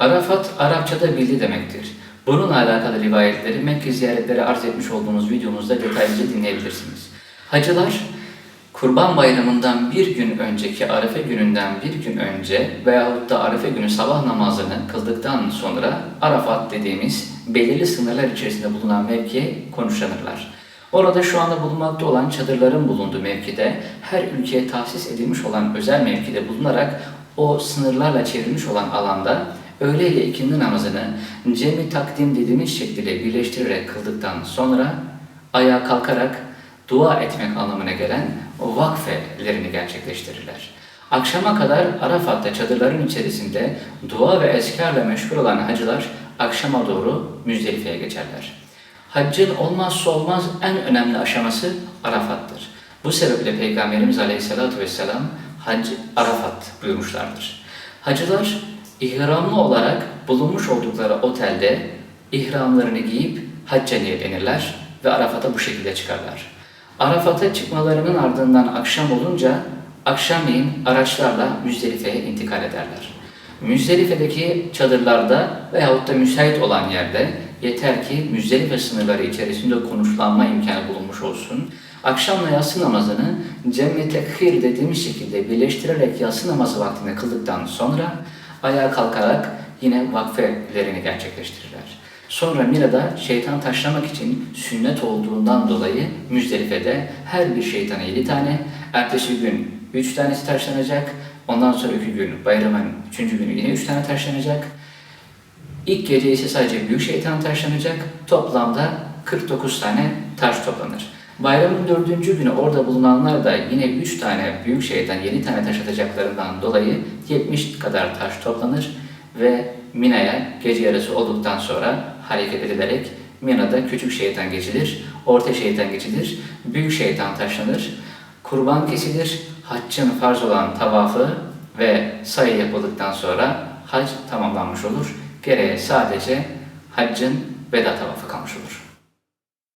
Arafat, Arapçada bildi demektir. Bununla alakalı rivayetleri Mekke ziyaretleri arz etmiş olduğumuz videomuzda detaylıca dinleyebilirsiniz. Hacılar, Kurban Bayramı'ndan bir gün önceki Arefe gününden bir gün önce veyahut da Arefe günü sabah namazını kıldıktan sonra Arafat dediğimiz belirli sınırlar içerisinde bulunan mevkiye konuşlanırlar. Orada şu anda bulunmakta olan çadırların bulunduğu mevkide her ülkeye tahsis edilmiş olan özel mevkide bulunarak o sınırlarla çevrilmiş olan alanda öğle ile ikindi namazını cemi takdim dediğimiz şekilde birleştirerek kıldıktan sonra ayağa kalkarak dua etmek anlamına gelen vakfelerini gerçekleştirirler. Akşama kadar Arafat'ta çadırların içerisinde dua ve eskarla meşgul olan hacılar akşama doğru Müzdelife'ye geçerler. Haccın olmazsa olmaz en önemli aşaması Arafat'tır. Bu sebeple Peygamberimiz Aleyhisselatü Vesselam Hac Arafat buyurmuşlardır. Hacılar ihramlı olarak bulunmuş oldukları otelde ihramlarını giyip hacca niyetlenirler ve Arafat'a bu şekilde çıkarlar. Arafat'a çıkmalarının ardından akşam olunca akşamleyin araçlarla Müzdelife'ye intikal ederler. Müzdelife'deki çadırlarda veyahut da müsait olan yerde yeter ki Müzdelife sınırları içerisinde konuşlanma imkanı bulunmuş olsun. Akşamla yatsı namazını cemme tekhir dediğimiz şekilde birleştirerek yatsı namazı vaktinde kıldıktan sonra ayağa kalkarak yine vakfelerini gerçekleştirirler. Sonra Mina'da şeytan taşlamak için sünnet olduğundan dolayı Müzdelife'de her bir şeytana yedi tane, ertesi gün üç tanesi taşlanacak, ondan sonra iki gün bayramın üçüncü günü yine üç tane taşlanacak. İlk gece ise sadece büyük şeytan taşlanacak, toplamda 49 tane taş toplanır. Bayramın dördüncü günü orada bulunanlar da yine üç tane büyük şeytan yedi tane taş atacaklarından dolayı 70 kadar taş toplanır ve Mina'ya gece yarısı olduktan sonra hareket edilerek Mina'da küçük şeytan geçilir, orta şeytan geçilir, büyük şeytan taşlanır, kurban kesilir, haccın farz olan tavafı ve sayı yapıldıktan sonra hac tamamlanmış olur. Geriye sadece haccın veda tavafı kalmış olur.